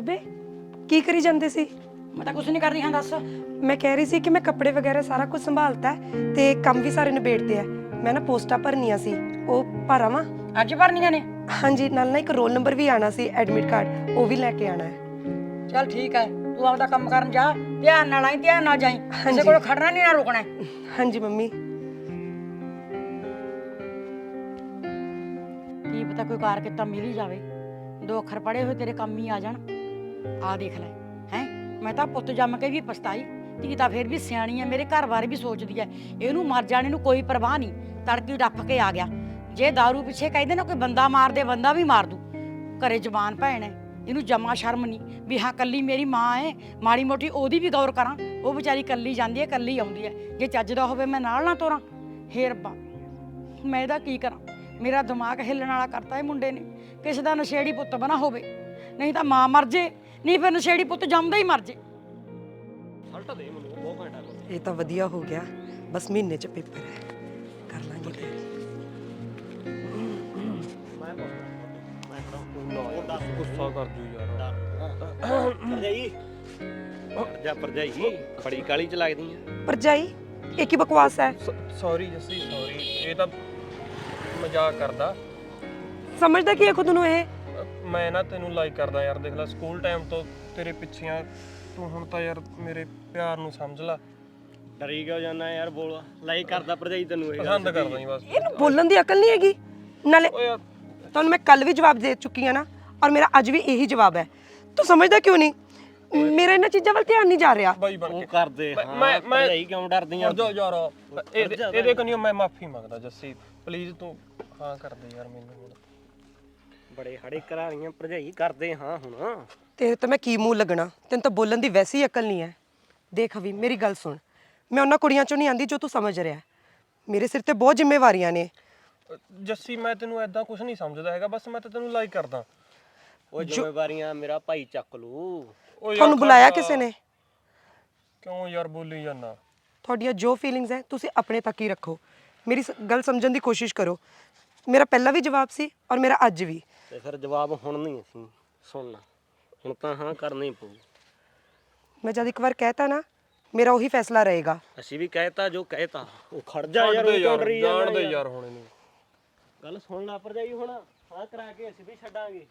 ਬੇਬੇ ਕੀ ਕਰੀ ਜਾਂਦੇ ਸੀ? ਮੈਂ ਤਾਂ ਕੁਝ ਨਹੀਂ ਕਰ ਰਹੀ ਹਾਂ ਦੱਸ। ਮੈਂ ਕਹਿ ਰਹੀ ਸੀ ਕਿ ਮੈਂ ਕੱਪੜੇ ਵਗੈਰਾ ਸਾਰਾ ਕੁਝ ਸੰਭਾਲਤਾ ਹੈ ਤੇ ਕੰਮ ਵੀ ਸਾਰੇ ਨਿਬੇੜਤੇ ਆ। ਮੈਂ ਨਾ ਪੋਸਟਾਂ ਭਰਨੀਆਂ ਸੀ ਉਹ ਭਰਾਵਾਂ ਅੱਜ ਭਰਨੀਆਂ ਨੇ? ਹਾਂਜੀ ਨਾਲ ਨਾ ਇੱਕ ਰੋਲ ਨੰਬਰ ਵੀ ਆਣਾ ਸੀ ਐਡਮਿਟ ਕਾਰਡ ਉਹ ਵੀ ਲੈ ਕੇ ਆਣਾ ਹੈ। ਚੱਲ ਠੀਕ ਹੈ ਤੂੰ ਆਪਦਾ ਕੰਮ ਕਰਨ ਜਾ ਧਿਆਨ ਨਾਲ ਆਈ ਧਿਆਨ ਨਾਲ ਜਾਈ। ਕਿਸੇ ਹਾਂਜੀ। ਕੋਲ ਖੜਨਾ ਨਹੀਂ ਨਾ ਰੁਕਣਾ ਹੈ। ਹਾਂਜੀ ਮੰਮੀ। ਕੀ ਪਤਾ ਕੋਈ ਕਾਰ ਕਿਤਾ ਮਿਲ ਹੀ ਜਾਵੇ। ਦੋ ਅੱਖਰ ਪੜੇ ਹੋਏ ਤੇਰੇ ਕੰਮ ਹੀ ਆ ਜਾਣ। ਆ ਦੇਖ ਲੈ, ਹੈ? ਮੈਂ ਤਾਂ ਪੁੱਤ ਜੰਮ ਕੇ ਵੀ ਪਛਤਾਈ, ਧੀ ਤਾਂ ਫਿਰ ਵੀ ਸਿਆਣੀ ਹੈ ਮੇਰੇ ਘਰ ਬਾਰੇ ਵੀ ਸੋਚਦੀ ਹੈ ਇਹਨੂੰ ਮਰ ਜਾਣੇ ਨੂੰ ਕੋਈ ਪਰਵਾਹ ਨਹੀਂ, ਤੜਕੀ ਡੱਫ ਕੇ ਆ ਗਿਆ। ਜੇ दारू ਪਿੱਛੇ ਕਹਿੰਦੇ ਨਾ ਕੋਈ ਬੰਦਾ ਮਾਰ ਦੇ, ਬੰਦਾ ਵੀ ਮਾਰ ਦੂ। ਘਰੇ ਜ਼ਬਾਨ ਭੈਣ ਹੈ ਇਹਨੂੰ ਜਮਾ ਸ਼ਰਮ ਨਹੀਂ ਵੀ ਹਾਂ, ਕੱਲੀ ਮੇਰੀ ਮਾਂ ਹੈ ਮਾੜੀ ਮੋਟੀ ਉਹਦੀ ਵੀ ਗੌਰ ਕਰਾਂ। ਉਹ ਵਿਚਾਰੀ ਕੱਲੀ ਜਾਂਦੀ ਹੈ ਕੱਲੀ ਆਉਂਦੀ ਹੈ ਜੇ ਚੱਜ ਦਾ ਹੋਵੇ ਮੈਂ ਨਾਲ ਨਾ ਤੋਰਾਂ। ਹੇ ਰੱਬਾ, ਮੈਂ ਇਹਦਾ ਕੀ ਕਰਾਂ? ਮੇਰਾ ਦਿਮਾਗ ਹਿੱਲਣ ਵਾਲਾ ਕਰਤਾ ਇਹ ਮੁੰਡੇ ਨੇ। ਕਿਸੇ ਦਾ ਨਸ਼ੇੜੀ ਪੁੱਤ ਬਣਾ ਹੋਵੇ। ਨਹੀਂ ਤਾਂ ਮਾਂ ਮਰ ਜੇ ਨਹੀਂ ਫਿਰ ਨਸ਼ੇੜੀ ਪੁੱਤ ਜੰਮਦਾ ਹੀ ਮਰ ਜੇ। ਇਹ ਤਾਂ ਵਧੀਆ ਹੋ ਗਿਆ। ਬਸ ਮਹੀਨੇ ਚ ਪੇਪਰ ਹੈ। ਕਰ ਲਾਂਗੇ ਤਿਆਰੀ ਗੁੱਸਾ ਕਰ ਜੂ ਯਾਰ। ਭਰਜਾਈ ਜਾ ਭਰਜਾਈ ਬੜੀ ਕਾਲੀ ਚ ਲੱਗਦੀ ਆ। ਭਰਜਾਈ ਇਹ ਕੀ ਬਕਵਾਸ ਹੈ? ਸੌਰੀ ਜੱਸੀ ਸੌਰੀ ਇਹ ਤਾਂ ਮਜ਼ਾਕ ਕਰਦਾ। ਸਮਝਦਾ ਕੀ ਹੈ ਖੁਦ ਨੂੰ ਇਹ? ਮੈਂ ਨਾ ਤੈਨੂੰ ਲਾਈਕ ਕਰਦਾ ਯਾਰ ਦੇਖ ਲੈ ਸਕੂਲ ਟਾਈਮ ਤੋਂ ਤੇਰੇ ਪਿੱਛੇ ਆ ਤੂੰ ਹੁਣ ਤਾਂ ਯਾਰ ਮੇਰੇ ਪਿਆਰ ਨੂੰ ਸਮਝ ਲੈ। ਡਰੀ ਕਿਉਂ ਜਾਂਦਾ ਯਾਰ ਬੋਲ? ਲਾਈਕ ਕਰਦਾ ਭਰਜਾਈ ਤੈਨੂੰ ਇਹ ਪਸੰਦ ਕਰਦਾ ਹੀ ਬਸ। ਇਹਨੂੰ ਬੋਲਣ ਦੀ ਅਕਲ ਨਹੀਂ ਹੈਗੀ। ਨਾਲੇ ਯਾਰ। ਤੁਹਾਨੂੰ ਮੈਂ ਕੱਲ ਵੀ ਜਵਾਬ ਦੇ ਚੁੱਕੀ ਆ ਨਾ ਔਰ ਮੇਰਾ ਅੱਜ ਵੀ ਇਹੀ ਜਵਾਬ ਹੈ। ਤੂੰ ਸਮਝਦਾ ਕਿਉਂ ਨਹੀਂ? ਮੇਰਾ ਇਹਨਾਂ ਚੀਜ਼ਾਂ ਵੱਲ ਧਿਆਨ ਨਹੀਂ ਜਾ ਰਿਹਾ। ਬਾਈ ਬਣ ਉਹ ਕੇ। ਕਰਦੇ ਮੈਂ- ਹਾਂ ਮੈਂ- ਮੈਂ- ਭਰਜਾਈ ਕਿਉਂ ਡਰਦੀ ਆ ਜੋ ਯਾਰ ਇਹਦੇ ਇਹਦੇ ਕੰਨਿਓ ਮੈਂ ਮਾਫੀ ਮੰਗਦਾ ਜੱਸੀ। ਪਲੀਜ਼ ਤੂੰ ਹਾਂ ਕਰ ਦੇ ਯਾਰ ਮੈਨੂੰ ਹੁਣ। ਬੜੇ ਹੜੇ ਕਰਾ ਰਹੀਆਂ ਭਰਜਾਈ ਕਰਦੇ ਹਾਂ ਹੁਣ। ਤੇਰੇ ਤਾਂ ਮੈਂ ਕੀ ਮੂੰਹ ਲੱਗਣਾ? ਤੈਨੂੰ ਤਾਂ ਬੋਲਣ ਦੀ ਵੈਸੇ ਹੀ ਅਕਲ ਨਹੀਂ ਹੈ। ਦੇਖ ਅਵੀ ਮੇਰੀ ਗੱਲ ਸੁਣ। ਮੈਂ ਉਹਨਾਂ ਕੁੜੀਆਂ ਚੋਂ ਨਹੀਂ ਆਂਦੀ ਜੋ ਤੂੰ ਸਮਝ ਰਿਹਾ। ਹੈ। ਮੇਰੇ ਸਿਰ ਤੇ ਬਹੁਤ ਜ਼ਿੰਮੇਵਾਰੀਆਂ ਨੇ। ਜੱਸੀ ਮੈਂ ਤੈਨੂੰ ਐਦਾਂ ਕੁਝ ਨਹੀਂ ਸਮਝਦਾ ਹੈਗਾ ਬਸ ਮੈਂ ਤਾਂ ਤੈਨੂੰ ਲਾਈਕ ਕਰਦਾ। ਉਹ ਜ਼ਿੰਮੇਵਾਰੀਆਂ ਮੇਰਾ ਭਾਈ ਚੱਕ ਲੂ। ਓ ਤੁਹਾਨੂੰ ਬੁਲਾਇਆ। ਕਿਸੇ ਨੇ? ਕਿਉਂ ਯਾਰ ਬੋਲੀ ਜਾਂਦਾ? ਤੁਹਾਡੀਆਂ ਜੋ ਫੀਲਿੰਗਸ ਹੈ ਤੁਸੀਂ ਆਪਣੇ ਤੱਕ ਹੀ ਰੱਖੋ। ਮੇਰੀ ਸ- ਗੱਲ ਸਮਝਣ ਦੀ ਕੋਸ਼ਿਸ਼ ਕਰੋ। ਮੇਰਾ ਪਹਿਲਾ ਵੀ ਜਵਾਬ ਸੀ ਔਰ ਮੇਰਾ ਅੱਜ ਵੀ। ਤੇ ਫਿਰ ਜਵਾਬ ਹੁਣ ਨਹੀਂ ਅਸੀਂ ਸੁਣਨਾ। ਹੁਣ ਤਾਂ ਹਾਂ ਕਰਨੀ ਪਊ। ਮੈਂ ਜਦ ਇੱਕ ਵਾਰ ਕਹਿਤਾ ਨਾ ਮੇਰਾ ਉਹੀ ਫੈਸਲਾ ਰਹੇਗਾ। ਅਸੀਂ ਵੀ ਕਹਿਤਾ ਜੋ ਕਹਿਤਾ। ਉਹ ਖੜ ਜਾ ਯਾਰ ਉਹ ਕਿਉਂ ਯਾਰ ਡਰੀ ਜਾਣ ਜਾਂਦਾ ਦੇ ਯਾਰ। ਯਾਰ ਹੁਣ ਇਹਨੂੰ। ਗੱਲ ਸੁਣ ਲੈ ਭਰਜਾਈ ਹੁਣ ਹਾਂ ਕਰਾ ਕੇ ਅਸੀਂ ਵੀ ਛੱਡਾਂਗੇ।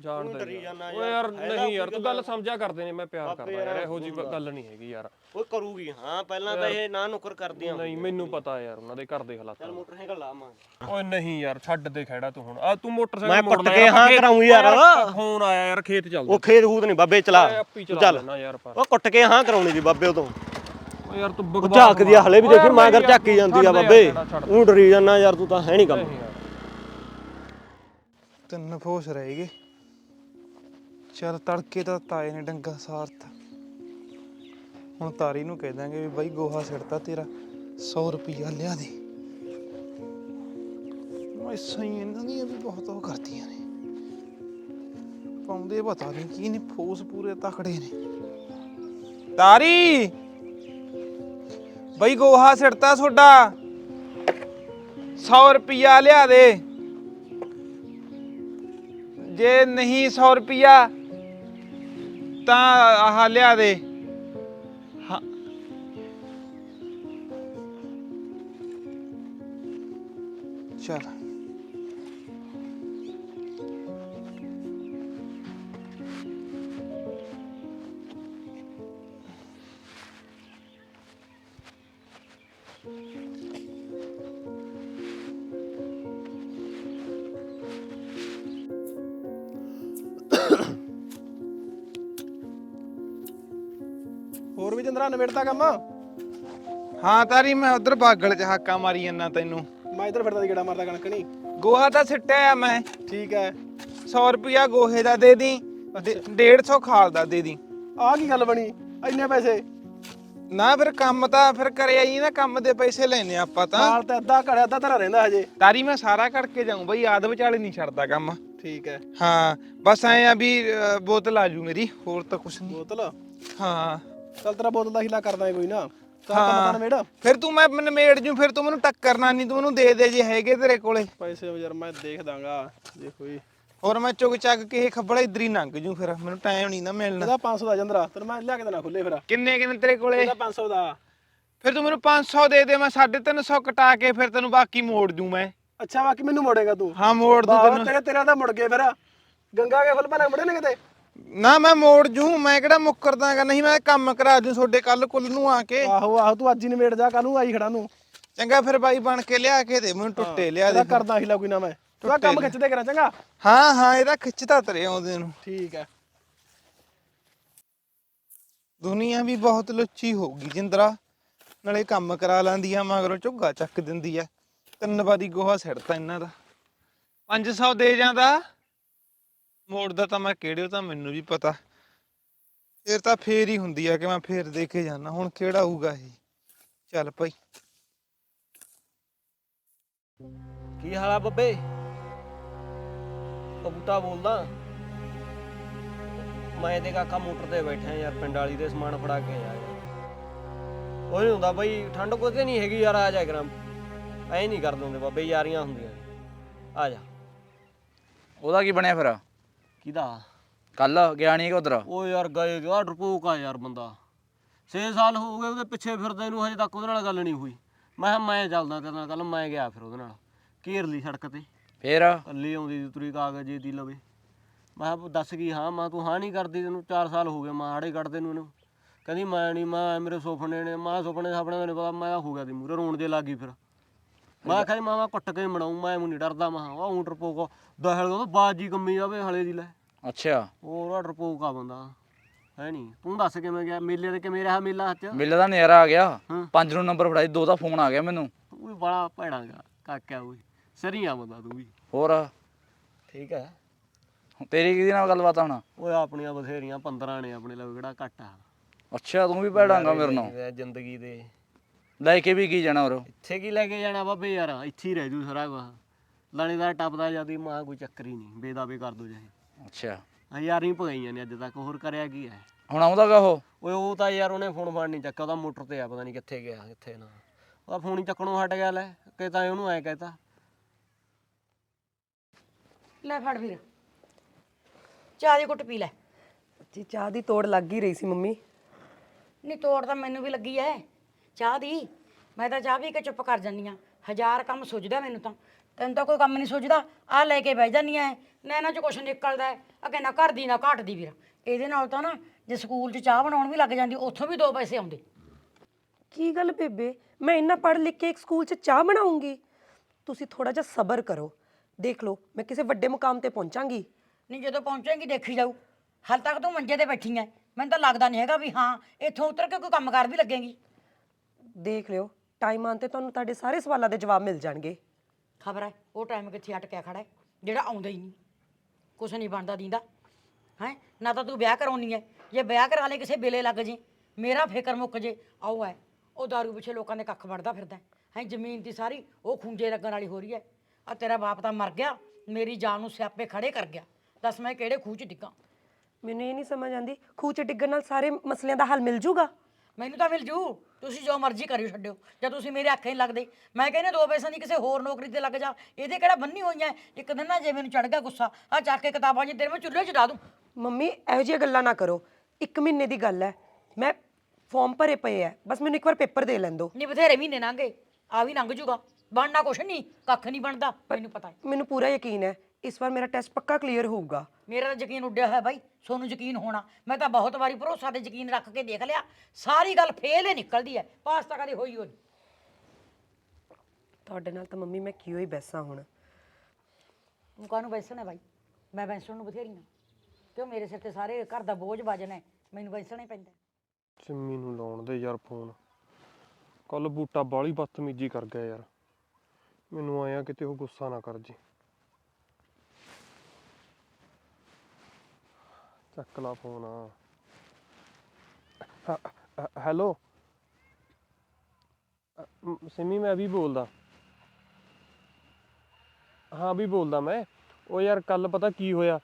ਜਾਣ ਤੂੰ ਦੇ ਡਰੀ ਯਾਰ। ਓਏ ਨਹੀਂ ਯਾਰ ਤੂੰ ਗੱਲ ਸਮਝਿਆ ਕਰਦੇ ਨੇ ਮੈਂ ਪਿਆਰ ਕਰਦਾ ਯਾਰ ਇਹੋ ਜੀ ਗੱਲ ਨਹੀਂ ਹੈਗੀ ਯਾਰ। ਉਹ ਕਰੂਗੀ ਹਾਂ ਪਹਿਲਾਂ ਤਾਂ ਇਹ ਨਾ ਨੁਕਰ ਕਰਦੀਆਂ ਨਹੀਂ ਮੈਨੂੰ ਪਤਾ ਯਾਰ ਉਹਨਾਂ ਦੇ ਘਰ ਦੇ ਹਾਲਾਤਾਂ ਚੱਲ ਮੋਟਰਸਾਈਕਲ ਲਾ ਮਾਂ ਓਏ ਨਹੀਂ ਯਾਰ ਛੱਡ ਦੇ ਖੜਾ ਤੂੰ ਹੁਣ। ਆ ਤੂੰ ਮੋਟਰਸਾਈਕਲ ਮੈਂ ਮੋੜ ਕੁੱਟ ਲੈ ਕੇ ਹਾਂ ਕਰਾਊਂ ਯਾਰ। ਓਏ ਫੋਨ ਆਇਆ ਯਾਰ ਖੇਤ ਚੱਲਦਾ ਉਹ ਖੇਤ ਖੂਤ ਨਹੀਂ ਬਾਬੇ ਚਲਾ। ਓਏ ਚਲਾ ਉਹ ਕੁੱਟ ਕੇ ਹਾਂ ਕਰਾਉਣੀ ਦੀ ਬਾਬੇ ਉਦੋਂ। ਓ ਯਾਰ ਤੂੰ ਬਕਵਾਸ ਝਾਕਦੀ ਆ ਹਲੇ ਵੀ ਓਏ ਦੇਖੀ ਮਾਂ ਘਰ ਝਾਕੀ ਜਾਂਦੀ ਆ ਬਾਬੇ। ਉਹ ਡਰੀ ਜਾਂਦਾ ਯਾਰ ਤੂੰ ਤਾਂ ਹੈ ਨਹੀਂ ਕੰਮ। ਨਹੀਂ ਯਾਰ। ਤਿੰਨ ਫੋਸ ਰਹਿ ਗਏ। ਚਲ ਤੜਕੇ ਤਾਂ ਤਾਏ ਨੇ ਡੰਗਾ ਸਾਰਤਾ। ਹੁਣ ਤਾਰੀ ਨੂੰ ਕਹਿ ਦਾਂਗੇ ਵੀ ਬਾਈ ਗੋਹਾ ਸਿੜਤਾ ਤੇਰਾ 100 ਰੁਪਈਆ ਲਿਆ ਦੇ। ਮੈਂ ਸਹੀ ਇਹਨਾਂ ਦੀਆਂ ਵੀ ਬਹੁਤ ਉਹ ਕਰਦੀਆਂ ਨੇ। ਪਾਉਂਦੇ ਪਤਾ ਨਹੀਂ ਕੀ ਨੇ, ਫੋਸ ਪੂਰੇ ਤਕੜੇ ਨੇ। ਤਾਰੀ! ਬਈ ਗੋਹਾ ਸਿੜਤਾ ਤੁਹਾਡਾ 100 ਰੁਪਈਆ ਲਿਆ ਦੇ। ਜੇ ਨਹੀਂ 100 ਰੁਪਿਆ ਤਾਂ ਆਹ ਲਿਆ ਦੇ ਹਾਂ। ਚੱਲ ਨਵੇੜਤਾ ਕੰਮ? ਹਾਂ ਤਾਰੀ ਮੈਂ ਉਧਰ ਬਾਗਲ ਚ ਹਾਕਾ ਮਾਰੀ ਜਾਂਦਾ ਤੈਨੂੰ। ਮੈਂ ਇੱਧਰ ਫਿਰਦਾ ਦੀ ਗੇੜਾ ਮਾਰਦਾ ਕਣਕ ਨਹੀਂ ਗੋਹਾ ਤਾਂ ਸਿੱਟਿਆ ਆ ਮੈਂ। ਠੀਕ ਹੈ। 100 ਰੁਪਿਆ ਗੋਹੇ ਦਾ ਦੇ ਦੀ 150 ਖਾਲ ਦਾ ਦੇ ਦੀ। ਆਹ ਕੀ ਗੱਲ ਬਣੀ? ਇੰਨੇ ਪੈਸੇ? ਨਾ ਫਿਰ ਕੰਮ ਤਾਂ ਫਿਰ ਕਰਿਆ ਹੀ ਨਾ ਕੰਮ ਦੇ ਪੈਸੇ ਲੈਨੇ ਆਪਾਂ ਤਾਂ। ਨਾਲ ਤਾਂ ਅੱਧਾ ਘੜਿਆ ਅੱਧਾ ਧਰਾ ਰਹਿੰਦਾ ਹਜੇ। ਤਾਰੀ ਮੈਂ ਸਾਰਾ ਕਰਕੇ ਜਾਉਂ ਬਈ ਆਦ ਵਿਚਾਲੇ ਨਹੀਂ ਛੱਡਦਾ ਕੰਮ। ਠੀਕ ਹੈ। ਹਾਂ ਬਸ ਐ ਆ ਵੀ ਅ, ਬੋਤਲ ਆ ਜੂ ਮੇਰੀ ਹੋਰ ਤਾਂ ਕੁਛ ਨਹੀਂ ਬੋਤਲ? ਹਾਂ। ਚੱਲ ਤੇਰਾ ਬੋਤਲ ਦਾ ਹਿਲਾ ਕਰਦਾ ਕੋਈ ਨਾ। ਕੰਮ ਤਾਂ ਫਿਰ ਤੂੰ ਮੈਂ ਨਮੇੜ ਜੂ ਫਿਰ ਤੂੰ ਮੈਨੂੰ ਟੱਕਰਨਾ ਨਹੀਂ ਤੂੰ ਮੈਨੂੰ ਦੇ ਦੇ ਜੇ ਹੈਗੇ ਤੇਰੇ ਕੋਲੇ। ਪੈਸੇ ਯਾਰ ਮੈਂ ਦੇਖ ਦਾਂਗਾ ਜੇ ਕੋਈ। ਹੋਰ ਮੈਂ ਚੁੱਕ ਚੱਕ ਕੇ ਖੱਬੜਾ ਇਧਰ ਹੀ ਲੰਘ ਜੂ ਫਿਰ ਮੈਨੂੰ ਟਾਈਮ ਨਹੀਂ ਨਾ ਮਿਲਣਾ। ਇਹਦਾ 500 ਦਾ ਜੰਦਰਾ ਤੈਨੂੰ ਮੈਂ ਲਿਆ ਕੇ ਦੇਣਾ ਖੁੱਲੇ ਫਿਰ। ਕਿੰਨੇ ਕਿੰਨੇ ਤੇਰੇ ਕੋਲੇ? ਇਹਦਾ 500 ਦਾ। ਫਿਰ ਤੂੰ ਮੈਨੂੰ 500 ਦੇ ਦੇ ਮੈਂ 350 ਕਟਾ ਕੇ ਫਿਰ ਤੈਨੂੰ ਬਾਕੀ ਮੋੜ ਦੂੰ ਮੈਂ। ਅੱਛਾ ਬਾਕੀ ਮੈਨੂੰ ਮੋੜੇਗਾ ਤੂੰ। ਹਾਂ ਮੋੜ ਦੂੰ ਤੈਨੂੰ। ਤੇਰੇ ਤੇਰਾ ਤਾਂ ਮੁੜ ਗਏ ਫਿਰ। ਗੰਗਾ ਕੇ ਫੁੱਲ ਬਣਾ ਮੁੜੇ ਨੇ ਕਿਤੇ? ਨਾ ਮੈਂ ਮੋੜ ਜੂ ਮੈਂ ਕਿਹੜਾ ਮੁੱਕਰਦਾਗਾ ਨਹੀਂ ਮੈਂ ਕੰਮ ਕਰਾ ਦੂੰ ਤੁਹਾਡੇ ਕੱਲ ਕੁੱਲ ਨੂੰ ਆ ਕੇ। ਆਹੋ ਆਹੋ ਤੂੰ ਅੱਜ ਹੀ ਨਿਬੇੜ ਜਾ ਕਾਨੂੰ ਆਈ ਖੜਾ ਨੂੰ। ਚੰਗਾ ਫਿਰ ਬਾਈ ਬਣ ਕੇ ਲਿਆ ਕੇ ਦੇ ਮੈਨੂੰ ਟੁੱਟੇ ਲਿਆ ਦੇ। ਇਹਦਾ ਕਰਦਾ ਹਿਲਾ ਕੋਈ ਨਾ ਮੈਂ। ਤੂੰ ਕੰਮ ਖਿੱਚਦੇ ਕਰਾਂ ਚੰਗਾ? ਹਾਂ ਹਾਂ ਇਹਦਾ ਖਿੱਚਦਾ ਤਰੇ ਆਉਂਦੇ ਨੂੰ। ਠੀਕ ਹੈ। ਦੁਨੀਆ ਵੀ ਬਹੁਤ ਲੁੱਚੀ ਹੋਊਗੀ ਜਿੰਦਰਾ। ਨਾਲੇ ਕੰਮ ਕਰਾ ਲੈਂਦੀ ਆ ਮਗਰੋਂ ਝੁੱਗਾ ਚੱਕ ਦਿੰਦੀ ਆ। ਤਿੰਨ ਵਾਰੀ ਗੋਹਾ ਸਿੜਤਾ ਇਹਨਾਂ ਦਾ। 500 ਦੇ ਜਾਂਦਾ। ਮੋੜਦਾ ਤਾਂ ਮੈਂ ਕਿਹੜੇ ਉਹ ਤਾਂ ਮੈਨੂੰ ਵੀ ਪਤਾ। ਫੇਰ ਤਾਂ ਫੇਰ ਹੀ ਹੁੰਦੀ ਆ ਕਿ ਮੈਂ ਫੇਰ ਦੇ ਕੇ ਜਾਣਾ ਹੁਣ ਕਿਹੜਾ ਹੋਊਗਾ ਇਹ? ਚੱਲ ਭਾਈ। ਕੀ ਹਾਲ ਆ ਬੱਬੇ? ਕਬੂਤਾ ਬੋਲਦਾ। ਮੈਂ ਤੇ ਕਾਕਾ ਮੋਟਰ ਤੇ ਬੈਠਾ ਯਾਰ ਪਿੰਡ ਵਾਲੀ ਦੇ ਸਮਾਨ ਫੜਾ ਕੇ ਆਇਆ ਉਹ ਨਹੀਂ ਹੁੰਦਾ ਬਈ ਠੰਡ ਕੋਤੇ ਨਹੀਂ ਹੈਗੀ ਯਾਰ ਆ ਜਾ ਕਰਾਂ ਐ ਨਹੀਂ ਕਰ ਦਿੰਦੇ ਬਾਬੇ ਯਾਰੀਆਂ ਹੁੰਦੀਆਂ ਨੇ। ਆ ਜਾ। ਉਹਦਾ ਕੀ ਬਣਿਆ ਫਿਰ? ਕਿਹਦਾ? ਕੱਲ ਗਿਆ ਨਹੀਂ ਕਿ ਉਧਰ? ਉਹ ਯਾਰ ਗਏ ਗਿਆ ਡਰਪੋਕ ਆ ਯਾਰ ਬੰਦਾ। 6 ਸਾਲ ਹੋ ਗਏ ਉਹਦੇ ਪਿੱਛੇ ਫਿਰਦੇ ਨੂੰ ਹਜੇ ਤੱਕ ਉਹਦੇ ਨਾਲ ਗੱਲ ਨਹੀਂ ਹੋਈ। ਮੈਂ ਕਿਹਾ ਮੈਂ ਚੱਲਦਾ ਤੇਰੇ ਨਾਲ ਕੱਲ ਮੈਂ ਗਿਆ ਫਿਰ ਉਹਦੇ ਨਾਲ। ਘੇਰ ਲਈ ਸੜਕ ਤੇ। ਫੇਰ? ਕੱਲੀ ਆਉਂਦੀ ਸੀ ਤੁਰੀ ਕਾਗਜ਼ ਦੀ ਲਵੇ। ਮੈਂ ਕਿਹਾ ਦੱਸ ਕੀ ਹਾਂ ਮੈਂ ਤੂੰ ਹਾਂ ਨਹੀਂ ਕਰਦੀ ਤੈਨੂੰ 4 ਸਾਲ ਹੋ ਗਏ ਮੈਂ ਆੜੇ ਕੱਢਦੇ ਨੂੰ ਇਹਨੂੰ। ਕਹਿੰਦੀ ਮੈਂ ਨਹੀਂ ਮੈਂ ਮੇਰੇ ਸੁਪਨੇ ਨੇ ਮੈਂ ਸੁਪਨੇ ਸਾਪਣੇ ਦਾ ਨਹੀਂ ਪਤਾ ਮੈਂ ਹੋ ਗਿਆ ਦੀ ਮੂਰੇ ਰੋਣ ਜੇ ਲੱਗੀ ਫਿਰ। ਮੈਂ ਕਿਹਾ ਮੈਂ ਮੈਂ ਕੁੱਟ ਕੇ ਮਣਾਉ ਮੈਂ ਨਹੀਂ ਡਰਦਾ ਮੈਂ ਉਹ ਊਂਟਰ ਪੋਕ ਦਹਲ ਉਹ ਬਾਜੀ ਕੰਮੀ ਜਾਵੇ ਹਲੇ ਦੀ ਲੈ। ਅੱਛਾ। ਹੋਰ ਆਰਡਰ ਪੋਕ ਆ ਬੰਦਾ। ਹੈ ਨਹੀਂ। ਤੂੰ ਦੱਸ ਕਿਵੇਂ ਗਿਆ? ਮੇਲੇ ਤੇ ਕਿਵੇਂ ਰਿਹਾ ਮੇਲਾ ਹੱਥ ਮੇਲੇ ਦਾ ਨਜ਼ਾਰਾ ਆ ਗਿਆ। ਹਾਂ। ਪੰਜ ਨੂੰ ਨੰਬਰ ਫੜਾਈ ਦੋ ਦਾ ਫੋਨ ਆ ਗਿਆ ਮੈਨੂੰ। ਤੂੰ ਵੀ ਬੜਾ ਭੈੜਾਗਾ ਕਾਕਿਆ ਓਏ। ਸਰੀਆ ਬੰਦਾ ਤੂੰ ਵੀ। ਹੋਰ? ਠੀਕ ਹੈ ਤੇਰੀ ਕਿਹਦੀ ਨਾਲ ਗੱਲਬਾਤ ਹੁਣ? ਓਏ ਆਪਣੀਆਂ ਬਥੇਰੀਆਂ 15 ਨੇ ਆਪਣੇ ਲਈ ਕਿਹੜਾ ਘੱਟ ਆ। ਅੱਛਾ ਤੂੰ ਵੀ ਭੈੜਾਂਗਾ ਮੇਰੇ ਨਾਲ। ਜ਼ਿੰਦਗੀ ਦੇ ਲੈ ਕੇ ਵੀ ਕੀ ਜਾਣਾ ਉਰੋਂ ਇੱਥੇ ਕੀ ਲੈ ਕੇ ਜਾਣਾ ਬਾਬੇ ਯਾਰ? ਇੱਥੇ ਹੀ ਰਹਿ ਜੂ ਸਾਰਾ ਕੁਝ ਲਾਣੇਦਾਰ ਟੱਪਦਾ ਜਾਂਦੀ ਮਾਂ ਕੋਈ ਚੱਕਰ ਹੀ ਨਹੀਂ ਬੇਦਾਵੇ ਕਰ ਦੋ ਜਾਏ ਅੱਛਾ। ਆ ਯਾਰੀਂ ਭਗਾਈਆਂ ਨੇ ਅੱਜ ਤੱਕ ਹੋਰ ਕਰਿਆ ਕੀ ਹੈ? ਹੁਣ ਆਉਂਦਾਗਾ ਉਹ? ਓਏ ਉਹ ਤਾਂ ਯਾਰ ਉਹਨੇ ਫੋਨ ਫਾਨ ਨਹੀਂ ਚੱਕਿਆ ਉਹਦਾ ਮੋਟਰ ਤੇ ਆ ਪਤਾ ਨਹੀਂ ਕਿੱਥੇ ਗਿਆ ਕਿੱਥੇ ਨਾ। ਉਹਦਾ ਫੋਨ ਹੀ ਚੱਕਣੋਂ ਹਟ ਗਿਆ ਲੈ ਕਿ ਤਾਂ ਉਹਨੂੰ ਐ ਕਹਿਤਾ। ਲੈ ਫੜ ਵੀਰ। ਚਾਹ ਦੀ ਘੁੱਟ ਪੀ ਲੈ। ਜੀ ਚਾਹ ਦੀ ਤੋੜ ਲੱਗ ਹੀ ਰਹੀ ਸੀ ਮੰਮੀ। ਨਹੀਂ ਤੋੜ ਤਾਂ ਮੈਨੂੰ ਵੀ ਲੱਗੀ ਐ। ਚਾਹ ਦੀ? ਮੈਂ ਤਾਂ ਚਾਹ ਪੀ ਕੇ ਚੁੱਪ ਕਰ ਜਾਂਦੀ ਆ ਹਜ਼ਾਰ ਕੰਮ ਸੁਝਦਾ ਮੈਨੂੰ ਤਾਂ। ਤੈਨੂੰ ਤਾਂ ਕੋਈ ਕੰਮ ਨਹੀਂ ਸੁਝਦਾ। ਆ ਲੈ ਕੇ ਬਹਿ ਜਾਂਦੀ ਐ। ਨਾ ਇਹਨਾਂ ਚ ਕੁਛ ਨਿਕਲਦਾ। ਐ ਅੱਗੇ ਨਾ ਘਰ ਦੀ ਨਾ ਘਾਟ ਦੀ ਵੀਰ। ਇਹਦੇ ਨਾਲ ਤਾਂ ਨਾ ਜੇ ਸਕੂਲ 'ਚ ਚਾਹ ਬਣਾਉਣ ਵੀ ਲੱਗ ਜਾਂਦੀ ਉੱਥੋਂ ਵੀ ਦੋ ਪੈਸੇ ਆਉਂਦੇ। ਕੀ ਗੱਲ ਬੇਬੇ? ਮੈਂ ਇੰਨਾ ਪੜ੍ਹ ਲਿਖ ਕੇ ਇੱਕ ਸਕੂਲ 'ਚ ਚਾਹ ਬਣਾਉਂਗੀ? ਤੁਸੀਂ ਥੋੜਾ ਜਿਹਾ ਸਬਰ ਕਰੋ। ਦੇਖ ਲਓ ਮੈਂ ਕਿਸੇ ਵੱਡੇ ਮੁਕਾਮ ਤੇ ਪਹੁੰਚਾਂਗੀ। ਨਹੀਂ ਜਦੋਂ ਪਹੁੰਚੇਂਗੀ ਦੇਖੀ ਜਾਊ। ਹਾਲ ਤੱਕ ਤੂੰ ਮੰਜੇ ਤੇ ਬੈਠੀ ਐ। ਮੈਨੂੰ ਤਾਂ ਲੱਗਦਾ ਨਹੀਂ ਹੈਗਾ ਵੀ ਹਾਂ ਇੱਥੋਂ ਉਤਰ ਕੇ ਕੋਈ ਕੰਮਕਾਰ ਵੀ ਲੱਗੇਗੀ। ਦੇਖ ਲਿਓ ਟਾਈਮ ਆਉਣ ਤੇ ਤੁਹਾਨੂੰ ਤੁਹਾਡੇ ਸਾਰੇ ਸਵਾਲਾਂ ਦੇ ਜਵਾਬ ਮਿਲ ਜਾਣਗੇ। ਖਬਰ ਹੈ ਉਹ ਟਾਈਮ ਕਿੱਥੇ ਅਟਕਿਆ ਖੜਾ ਹੈ ਜਿਹੜਾ ਆਉਂਦਾ ਹੀ ਨਹੀਂ। ਕੁਛ ਨਹੀਂ ਬਣਦਾ ਦੀਂਦਾ ਹੈ? ਨਾ ਤਾਂ ਤੂੰ ਵਿਆਹ ਕਰਾਉਣੀ ਹੈ। ਜੇ ਵਿਆਹ ਕਰਾ ਲੈ ਕਿਸੇ ਵੇਲੇ ਲੱਗ ਜੇ ਮੇਰਾ ਫਿਕਰ ਮੁੱਕ ਜੇ ਆਓ ਹੈ। ਉਹ ਦਾਰੂ ਪਿੱਛੇ ਲੋਕਾਂ ਦੇ ਕੱਖ ਵੜਦਾ ਫਿਰਦਾ ਹੈ ਜ਼ਮੀਨ ਦੀ ਸਾਰੀ ਉਹ ਖੁੰਝੇ ਲੱਗਣ ਵਾਲੀ ਹੋ ਰਹੀ ਹੈ। ਆ ਤੇਰਾ ਬਾਪ ਤਾਂ ਮਰ ਗਿਆ ਮੇਰੀ ਜਾਨ ਨੂੰ ਸਿਆਪੇ ਖੜੇ ਕਰ ਗਿਆ। ਦੱਸ ਮੈਂ ਕਿਹੜੇ ਖੂਹ 'ਚ ਡਿੱਗਾ? ਮੈਨੂੰ ਇਹ ਨਹੀਂ ਸਮਝ ਆਉਂਦੀ ਖੂਹ 'ਚ ਡਿੱਗਣ ਨਾਲ ਸਾਰੇ ਮਸਲਿਆਂ ਦਾ ਹੱਲ ਮਿਲ ਜੂਗਾ? ਮੈਨੂੰ ਤਾਂ ਮਿਲ ਜੂ। ਤੁਸੀਂ ਜੋ ਮਰਜ਼ੀ ਕਰਿਓ ਛੱਡਿਓ। ਜਾਂ ਤੁਸੀਂ ਮੇਰੇ ਅੱਖੇ ਨਹੀਂ ਲੱਗਦੇ। ਮੈਂ ਕਹਿੰਦਾ ਦੋ ਪੈਸਿਆਂ ਦੀ ਕਿਸੇ ਹੋਰ ਨੌਕਰੀ ਤੇ ਲੱਗ ਜਾ। ਇਹਦੇ ਕਿਹੜਾ ਬੰਨੀ ਹੋਈਆਂ? ਇੱਕ ਦਿਨ ਨਾ ਜੇ ਮੈਨੂੰ ਚੜ ਗਿਆ ਗੁੱਸਾ ਆ ਚੱਕ ਕੇ ਕਿਤਾਬਾਂ ਜੀ ਤੇਰੇ ਮੈਂ ਚੁੱਲ੍ਹੇ 'ਚ ਡਾ ਦੂੰ। ਮੰਮੀ ਇਹੋ ਜਿਹੀਆਂ ਗੱਲਾਂ ਨਾ ਕਰੋ। ਇੱਕ ਮਹੀਨੇ ਦੀ ਗੱਲ ਹੈ। ਮੈਂ ਫਾਰਮ ਭਰੇ ਪਏ ਹੈ। ਬਸ ਮੈਨੂੰ ਇੱਕ ਵਾਰ ਪੇਪਰ ਦੇ ਲੈਣ ਦਿਓ। ਨਹੀਂ ਬਥੇਰੇ ਮਹੀਨੇ ਲੰਘੇ। ਆ ਵੀ ਲੰਘ ਜੂਗਾ। ਬਣਨਾ ਕੁਛ ਨਹੀਂ। ਕੱਖ ਨਹੀਂ ਬਣਦਾ। ਮੈਨੂੰ ਪਤਾ ਹੈ। ਮੈਨੂੰ ਪੂਰਾ ਯਕੀਨ ਹੈ। ਇਸ ਵਾਰ ਮੇਰਾ ਟੈਸਟ ਪੱਕਾ ਕਲੀਅਰ ਹੋਊਗਾ। ਮੇਰਾ ਤਾਂ ਯਕੀਨ ਉੱਡਿਆ ਹੋਇਆ ਬਾਈ ਸੋਨੂੰ ਯਕੀਨ ਹੋਣਾ। ਮੈਂ ਤਾਂ ਬਹੁਤ ਵਾਰੀ ਭਰੋਸਾ ਤੇ ਯਕੀਨ ਰੱਖ ਕੇ ਦੇਖ ਲਿਆ। ਸਾਰੀ ਗੱਲ ਫੇਲ ਹੀ ਨਿਕਲਦੀ ਹੈ ਪਾਸ ਤਾਂ ਕਦੇ ਹੋਈ ਹੋਈ। ਤੁਹਾਡੇ ਨਾਲ ਤਾਂ ਮੰਮੀ ਮੈਂ ਕਿਉਂ ਹੀ ਬੈਸਾਂ ਹੁਣ? ਤੂੰ ਕਾਹਨੂੰ ਬੈਸਣਾ ਬਾਈ? ਮੈਂ ਬੈਸਣ ਨੂੰ ਬਥੇਰੀ ਹਾਂ ਕਿਉਂ ਮੇਰੇ ਸਿਰ ਤੇ ਸਾਰੇ ਘਰ ਦਾ ਬੋਝ ਵਜਣਾ ਹੈ ਮੈਨੂੰ ਬੈਸਣਾ ਹੀ ਪੈਂਦਾ ਸਿੰਮੀ ਨੂੰ ਲਾਉਣ ਦੇ ਯਾਰ ਫੋਨ। ਕੱਲ ਬੂਟਾ ਬਾਲੀ ਬਦਤਮੀਜੀ ਕਰ ਗਿਆ ਯਾਰ। ਮੈਨੂੰ ਆਇਆ ਕਿਤੇ ਉਹ ਗੁੱਸਾ ਨਾ ਕਰ ਜੇ। ਚੱਕ ਲਾ ਫੋਨ। ਹੈਲੋ। ਸਿੰਮੀ, ਮੈਂ ਵੀ ਬੋਲਦਾ। ਹਾਂ, ਵੀ ਬੋਲਦਾ ਮੈਂ। ਉਹ ਯਾਰ ਕੱਲ ਪਤਾ ਕੀ ਹੋਇਆ?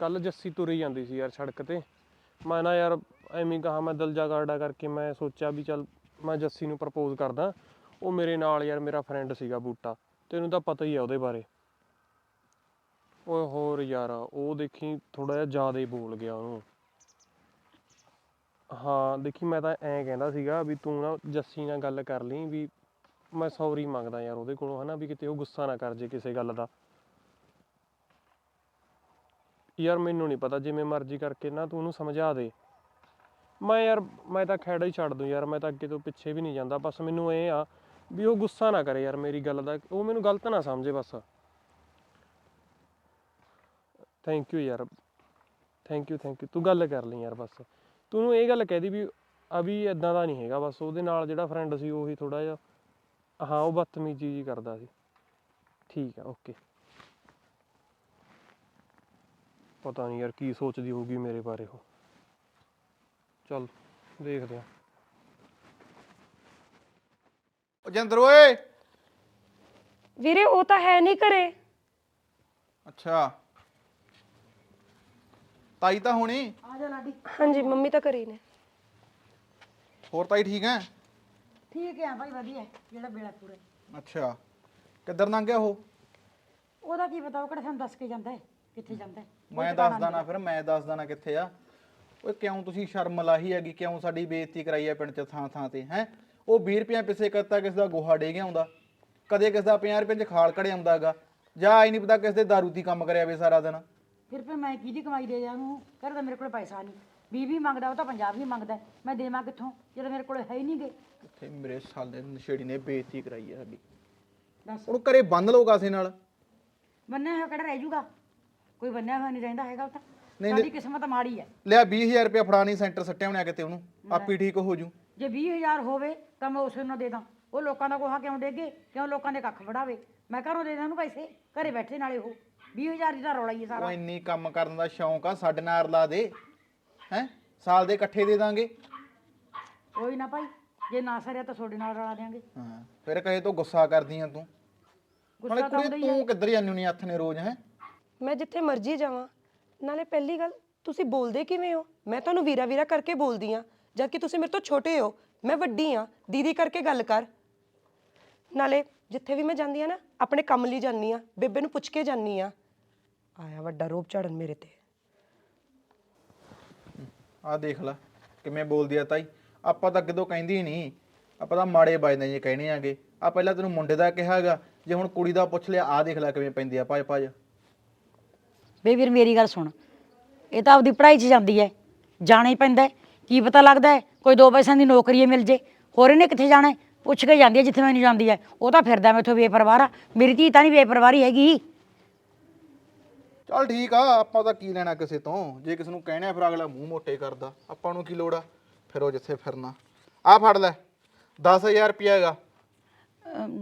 ਕੱਲ ਜੱਸੀ ਤੁਰੀ ਜਾਂਦੀ ਸੀ ਯਾਰ ਸੜਕ ਤੇ। ਮੈਂ ਨਾ ਯਾਰ ਐਵੇਂ ਕਹਾ, ਮੈਂ ਦਿਲ ਜਾ ਕਰਦਾ ਕਰਕੇ ਮੈਂ ਸੋਚਿਆ ਵੀ ਚੱਲ ਮੈਂ ਜੱਸੀ ਨੂੰ ਪ੍ਰਪੋਜ਼ ਕਰਦਾ। ਉਹ ਮੇਰੇ ਨਾਲ ਯਾਰ ਮੇਰਾ ਫਰੈਂਡ ਸੀਗਾ ਬੂਟਾ। ਤੈਨੂੰ ਤਾਂ ਪਤਾ ਹੀ ਆ ਉਹਦੇ ਬਾਰੇ। ਓਏ ਹੋਰ ਯਾਰ, ਉਹ ਦੇਖੀ ਥੋੜਾ ਜਿਹਾ ਜ਼ਿਆਦਾ ਹੀ ਬੋਲ ਗਿਆ ਉਹਨੂੰ। ਹਾਂ, ਦੇਖੀ ਮੈਂ ਤਾਂ ਐਂ ਕਹਿੰਦਾ ਸੀਗਾ ਵੀ ਤੂੰ ਨਾ ਜੱਸੀ ਨਾਲ ਗੱਲ ਕਰ ਲਈ ਵੀ ਮੈਂ ਸੌਰੀ ਮੰਗਦਾ ਯਾਰ ਉਹਦੇ ਕੋਲੋਂ, ਹਨਾ, ਵੀ ਕਿਤੇ ਉਹ ਗੁੱਸਾ ਨਾ ਕਰ ਜੇ ਕਿਸੇ ਗੱਲ ਦਾ। ਯਾਰ ਮੈਨੂੰ ਨਹੀਂ ਪਤਾ, ਜਿਵੇਂ ਮਰਜ਼ੀ ਕਰਕੇ ਨਾ ਤੂੰ ਉਹਨੂੰ ਸਮਝਾ ਦੇ। ਮੈਂ ਯਾਰ, ਮੈਂ ਤਾਂ ਖੈੜਾ ਹੀ ਛੱਡ ਦੂੰ ਯਾਰ, ਮੈਂ ਤਾਂ ਅੱਗੇ ਤੋਂ ਪਿੱਛੇ ਵੀ ਨਹੀਂ ਜਾਂਦਾ, ਬਸ ਮੈਨੂੰ ਇਹ ਆ ਵੀ ਉਹ ਗੁੱਸਾ ਨਾ ਕਰੇ ਯਾਰ ਮੇਰੀ ਗੱਲ ਦਾ, ਉਹ ਮੈਨੂੰ ਗਲਤ ਨਾ ਸਮਝੇ ਬਸ। ਥੈਂਕ ਯੂ ਯਾਰ। ਥੈਂਕ ਯੂ ਥੈਂਕ ਯੂ ਤੂੰ ਗੱਲ ਕਰ ਲਈ ਯਾਰ ਬਸ। ਤੂੰ ਇਹ ਗੱਲ ਕਹਿਦੀ ਵੀ ਅਭੀ ਇਦਾਂ ਦਾ ਨਹੀਂ ਹੈਗਾ ਬਸ। ਉਹਦੇ ਨਾਲ ਜਿਹੜਾ ਫਰੈਂਡ ਸੀ ਉਹੀ ਥੋੜਾ ਜਿਹਾ ਹਾਂ ਉਹ ਬਦਤਮੀਜ਼ੀ ਜੀ ਕਰਦਾ ਸੀ। ਠੀਕ ਆ ਓਕੇ ਪਤਾ ਨਹੀਂ ਯਾਰ ਕੀ ਸੋਚਦੀ ਹੋਊਗੀ ਮੇਰੇ ਬਾਰੇ ਉਹ। ਚੱਲ ਦੇਖਦੇ ਆ। ਉਹ ਜਿੰਦਰ ਓਏ। ਵੀਰੇ ਉਹ ਤਾਂ ਹੈ ਨਹੀਂ ਘਰੇ। ਅੱਛਾ। ਤਾਈ ਤਾਂ ਹੋਣੀ? ਹਾਂਜੀ ਮੰਮੀ ਤਾਂ ਘਰੇ ਹੀ ਨੇ। ਹੋਰ ਤਾਈ ਠੀਕ ਹੈ? ਠੀਕ ਹੈ ਭਾਈ ਵਧੀਆ ਜਿਹੜਾ ਬੇੜਾ ਪੂਰੇ। ਅੱਛਾ। ਕਿੱਧਰ ਲੰਘ ਗਿਆ ਉਹ? ਉਹਦਾ ਕੀ ਪਤਾ ਉਹ ਕਿਹੜਾ ਸਾਨੂੰ ਦੱਸ ਕੇ ਜਾਂਦਾ ਹੈ ਕਿੱਥੇ ਜਾਂਦਾ ਹੈ। ਮੈਂ ਦੱਸਦਾ ਨਾ ਫਿਰ ਮੈਂ ਦੱਸਦਾ ਨਾ ਕਿੱਥੇ ਆ। ਓਏ ਕਿਉਂ ਤੁਸੀਂ ਸ਼ਰਮ ਲਾਹੀ ਹੈਗੀ ਕਿਉਂ ਸਾਡੀ ਬੇਇੱਜ਼ਤੀ ਕਰਾਈ ਹੈ ਪਿੰਡ 'ਚ ਥਾਂ ਥਾਂ ਤੇ ਹੈ? ਉਹ 20 ਰੁਪਏ ਪਿੱਛੇ ਕਰਤਾ ਕਿਸ ਦਾ ਗੋਹਾ ਡੇ ਗਿਆ ਆਉਂਦਾ। ਕਦੇ ਕਿਸ ਦਾ 50 ਰੁਪਏ 'ਚ ਖਾਲ ਕੜੇ ਆਉਂਦਾਗਾ ਜਾਂ ਆਈ ਨਹੀਂ ਪਤਾ ਕਿਸ ਦੇ ਦਾਰੂ ਦੀ ਕੰਮ ਕਰਿਆ ਵੇ ਸਾਰਾ ਦਿਨ। ਫਿਰ ਫਿਰ ਮੈਂ ਕਿਹਦੀ ਕਮਾਈ ਦੇ ਜਾ ਉਹਨੂੰ ਕਰਦਾ ਮੇਰੇ ਕੋਲ ਪੈਸਾ ਨਹੀਂ। ਵੀਹ ਵੀ ਮੰਗਦਾ ਉਹ ਤਾਂ ਪੰਜਾਬ ਵੀ ਮੰਗਦਾ। ਮੈਂ ਦੇਵਾਂ ਕਿੱਥੋਂ? ਜਦੋਂ ਮੇਰੇ ਕੋਲ ਹੈ ਹੀ ਨਹੀਂਗੇ ਕਿੱਥੇ ਮੇਰੇ ਸਾਲੇ ਨਸ਼ੇੜੀ ਨੇ ਬੇਇੱਜ਼ਤੀ ਕਰਾਈ ਹੈ ਸਾਡੀ। ਦੱਸ। ਉਹਨੂੰ ਘਰੇ ਬੰਨ ਲਓ ਕਾਸੇ ਨਾਲ। ਬੰਨਿਆ ਹੋਇਆ ਕਿਹੜਾ ਰਹਿ ਜੂਗਾ? ਕੋਈ ਬੰਨਿਆ ਹੋਇਆ ਨਹੀਂ ਰਹਿੰਦਾ ਹੈਗਾ ਉਹ ਤਾਂ। ਨਹੀਂ, ਸਾਡੀ ਕਿਸਮਤ ਮਾੜੀ ਹੈ। ਲਿਆ 20000 ਰੁਪਏ ਫੜਾ ਨਹੀਂ ਸੈਂਟਰ ਸੱਟਿਆ ਹੋਣਿਆ ਕਿਤੇ ਉਹਨੂੰ। ਆਪੀ ਠੀਕ ਹੋ ਜੂ। ਜੇ 20000 ਹੋਵੇ ਤਾਂ ਮੈਂ ਉਸੇ ਨੂੰ ਦੇ ਦਾਂ। ਉਹ ਲੋਕਾਂ ਦਾ ਗੋਹਾ ਕਿਉਂ ਦੇਗੇ ਕਿਉਂ ਲੋਕਾਂ ਦੇ ਕੱਖ ਵੜਾਵੇ ਮੈਂ ਘਰੋਂ ਦੇ ਦਾਂ ਉਹਨੂੰ ਪੈਸੇ? ਘਰੇ ਬੈਠੇ ਨਾਲੇ ਉਹ। 20000 ਦੀ ਤਾਂ ਰੌਲਾ ਹੀ ਹੈ ਸਾਰਾ। ਉਹ ਇੰਨੀ ਕੰਮ ਕਰਨ ਦਾ ਸ਼ੌਂਕ ਆ ਸਾਡੇ ਨਾਲ ਰਲਾ ਦੇ। ਹੈ? ਸਾਲ ਦੇ ਇਕੱਠੇ ਦੇ ਦਾਂਗੇ। ਕੋਈ ਨਾ ਭਾਈ ਜੇ ਨਾ ਸਰਿਆ ਤਾਂ ਤੁਹਾਡੇ ਨਾਲ ਰਲਾ ਦਿਆਂਗੇ। ਹਾਂ ਫਿਰ ਕਹੇ ਤੋਂ ਗੁੱਸਾ ਕਰਦੀ ਆ ਤੂੰ। ਨਾਲੇ ਗੁੱਸਾ ਤਾਂ ਕੁੜੀ ਤੂੰ ਕਿੱਧਰ ਜਾਂਦੀ ਹੁੰਨੀ ਹੱਥ ਨੇ ਰੋਜ਼ ਹੈ? ਮੈਂ ਜਿੱਥੇ ਮਰਜ਼ੀ ਜਾਵਾਂ। ਨਾਲੇ ਪਹਿਲੀ ਗੱਲ ਤੁਸੀਂ ਬੋਲਦੇ ਕਿਵੇਂ ਹੋ? ਮੈਂ ਤੁਹਾਨੂੰ ਵੀਰਾ ਵੀਰਾ ਕਰਕੇ ਬੋਲਦੀ ਆ। ਜਦ ਕਿ ਤੁਸੀਂ ਮੇਰੇ ਤੋਂ ਛੋਟੇ ਹੋ ਮੈਂ ਵੱਡੀ ਆ। ਦੀਦੀ ਕਰਕੇ ਗੱਲ ਕਰ। ਨਾਲੇ ਜਿੱਥੇ ਵੀ ਮੈਂ ਜਾਂਦੀ ਆ ਨਾ ਆਪਣੇ ਕੰਮ ਲਈ ਜਾਂਦੀ ਆ ਬੇਬੇ ਨੂੰ ਪੁੱਛ ਕੇ ਜਾਂਦੀ ਆ ਆਇਆ ਵੱਡਾ ਰੋਪ ਝਾੜਨ ਮੇਰੇ ਤੇ। ਆਹ ਦੇਖ ਲੈ ਕਿਵੇਂ ਬੋਲਦੀ ਆ ਤਾਈ। ਆਪਾਂ ਤਾਂ ਕਿਦੋਂ ਕਹਿੰਦੀ ਨਹੀਂ। ਆਪਾਂ ਤਾਂ ਮਾੜੇ ਵੱਜਦੇ ਜੇ ਕਹਿਣੇ ਆਗੇ। ਆ ਪਹਿਲਾਂ ਤੈਨੂੰ ਮੁੰਡੇ ਦਾ ਕਿਹਾਗਾ ਜੇ ਹੁਣ ਕੁੜੀ ਦਾ ਪੁੱਛ ਲਿਆ ਆਹ ਦੇਖ ਲੈ ਕਿਵੇਂ ਪੈਂਦੀ ਆ ਭੱਜ ਭੱਜ। ਬੇ ਵੀਰ ਮੇਰੀ ਗੱਲ ਸੁਣ। ਇਹ ਤਾਂ ਆਪਦੀ ਪੜ੍ਹਾਈ 'ਚ ਜਾਂਦੀ ਹੈ ਜਾਣਾ ਹੀ ਪੈਂਦਾ ਹੈ। ਕੀ ਪਤਾ ਲੱਗਦਾ ਹੈ ਕੋਈ ਦੋ ਪੈਸਿਆਂ ਦੀ ਨੌਕਰੀ ਹੀ ਮਿਲ ਜੇ। ਹੋਰ ਇਹਨੇ ਕਿੱਥੇ ਜਾਣਾ ਹੈ? ਪੁੱਛ ਕੇ ਜਾਂਦੀ ਹੈ ਜਿੱਥੇ ਮੈਨੂੰ ਜਾਂਦੀ ਹੈ। ਉਹ ਤਾਂ ਫਿਰਦਾ ਮੈਥੋਂ ਬੇਪਰਵਾਹ ਆ। ਮੇਰੀ ਧੀ ਤਾਂ ਨਹੀਂ ਬੇਪਰਵਾਹੀ ਹੈਗੀ। ਚੱਲ ਠੀਕ ਆ ਆਪਾਂ ਤਾਂ ਕੀ ਲੈਣਾ ਕਿਸੇ ਤੋਂ? ਜੇ ਕਿਸੇ ਨੂੰ ਕਹਿਣਾ ਫਿਰ ਅਗਲਾ ਮੂੰਹ ਮੋਟੇ ਕਰਦਾ। ਆਪਾਂ ਨੂੰ ਕੀ ਲੋੜ ਆ? ਫਿਰ ਉਹ ਜਿੱਥੇ ਫਿਰਨਾ। ਆ ਫੜ ਲੈ। 10000 ਰੁਪਿਆ ਹੈਗਾ।